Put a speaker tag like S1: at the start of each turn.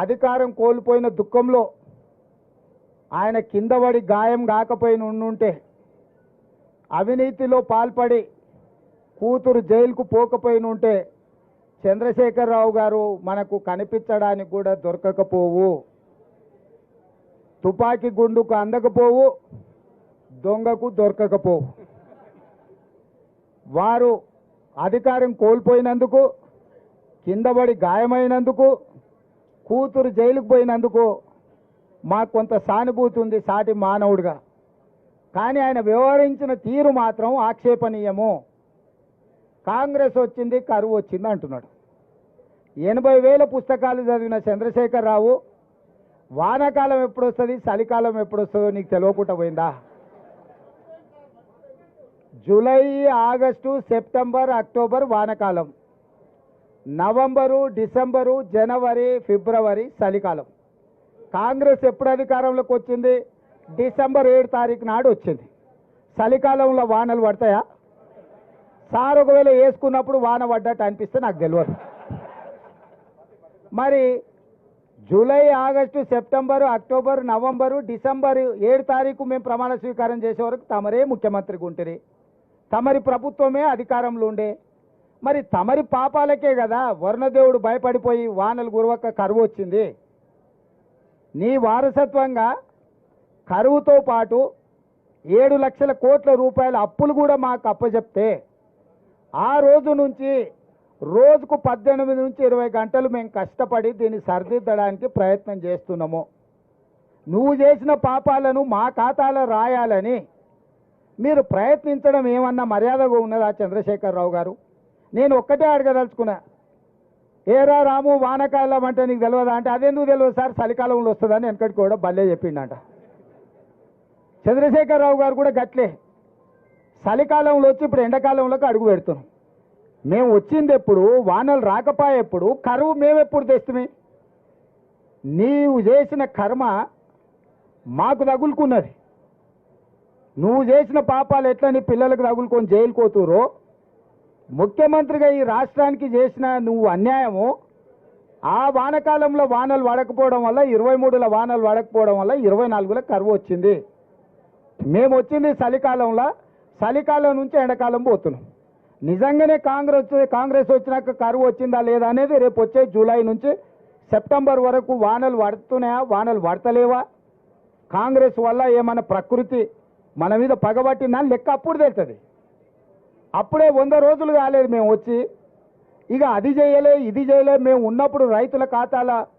S1: అధికారం కోల్పోయిన దుఃఖంలో ఆయన కిందబడి గాయం కాకపోయిన ఉండుంటే అవినీతిలో పాల్పడి కూతురు జైలుకు పోకపోయిన ఉంటే చంద్రశేఖరరావు గారు మనకు కనిపించడానికి కూడా దొరకకపోవు. తుపాకీ గుండుకు అందకపోవు దొంగకు దొరకకపోవు. వారు అధికారం కోల్పోయినందుకు కిందబడి గాయమైనందుకు కూతురు జైలుకు పోయినందుకు మాకు కొంత సానుభూతి ఉంది సాటి మానవుడిగా. కానీ ఆయన వ్యవహరించిన తీరు మాత్రం ఆక్షేపణీయము. కాంగ్రెస్ వచ్చింది కరువు వచ్చింది అంటున్నాడు. ఎనభై వేల పుస్తకాలు చదివిన చంద్రశేఖరరావు వానాకాలం ఎప్పుడు వస్తుంది చలికాలం ఎప్పుడు వస్తుందో నీకు తెలియకుండా పోయిందా? జూలై ఆగస్టు సెప్టెంబర్ అక్టోబర్ వానకాలం. నవంబరు డిసెంబరు జనవరి ఫిబ్రవరి చలికాలం. కాంగ్రెస్ ఎప్పుడు అధికారంలోకి వచ్చింది? డిసెంబర్ ఏడు తారీఖు నాడు వచ్చింది. చలికాలంలో వానలు పడతాయా? సార్ ఒకవేళ వేసుకున్నప్పుడు వాన పడ్డట్టు అనిపిస్తే నాకు తెలియదు. మరి July August September October November December ఏడు తారీఖు మేము ప్రమాణ స్వీకారం చేసే వరకు తమరే ముఖ్యమంత్రి ఉంటుంది తమరి ప్రభుత్వమే అధికారంలో ఉండే. మరి తమరి పాపాలకే కదా వరుణదేవుడు భయపడిపోయి వానలు గురవక్క కరువు వచ్చింది. నీ వారసత్వంగా కరువుతో పాటు ఏడు లక్షల కోట్ల రూపాయల అప్పులు కూడా మాకు అప్పచెప్తే ఆ రోజు నుంచి రోజుకు పద్దెనిమిది నుంచి ఇరవై గంటలు మేము కష్టపడి దీన్ని సరిదిద్దడానికి ప్రయత్నం చేస్తున్నాము. నువ్వు చేసిన పాపాలను మా ఖాతాలో రాయాలని మీరు ప్రయత్నించడం ఏమన్నా మర్యాదగా ఉన్నదా చంద్రశేఖరరావు గారు? నేను ఒక్కటే అడగదలుచుకున్నా. ఏరా రాము వానకాలం అంటే నీకు తెలియదా అంటే అదెందుకు తెలియదు సార్? చలికాలంలో వస్తుందని వెనకటికి కూడా భలే చెప్పిండంట. చంద్రశేఖరరావు గారు కూడా గట్లే. చలికాలంలో వచ్చి ఇప్పుడు ఎండాకాలంలోకి అడుగు పెడుతున్నాం. మేము వచ్చింది ఎప్పుడు వానలు రాకపోయే ఎప్పుడు కరువు మేమెప్పుడు తెస్తుమే? నీవు చేసిన కర్మ మాకు తగులుకున్నది. నువ్వు చేసిన పాపాలు ఎట్లా నీ పిల్లలకు తగులుకొని జైలుకోతురో ముఖ్యమంత్రిగా ఈ రాష్ట్రానికి చేసిన నువ్వు అన్యాయము ఆ వానకాలంలో వానలు పడకపోవడం వల్ల ఇరవై మూడుల వానలు పడకపోవడం వల్ల ఇరవై నాలుగులో కరువు వచ్చింది. మేము వచ్చింది చలికాలంలో చలికాలం నుంచి ఎండాకాలం పోతున్నాం. నిజంగానే కాంగ్రెస్ కాంగ్రెస్ వచ్చినాక కరువు వచ్చిందా లేదా అనేది రేపు వచ్చే జూలై నుంచి సెప్టెంబర్ వరకు వానలు పడుతున్నాయా వానలు పడతలేవా కాంగ్రెస్ వల్ల ఏమైనా ప్రకృతి మన మీద పగబట్టిందా? లెక్క అప్పుడు తెలుస్తుంది. అప్పుడే వంద రోజులు కాలేదు మేము వచ్చి. ఇక అది చేయలే ఇది చేయలే మేము ఉన్నప్పుడు రైతుల ఖాతాల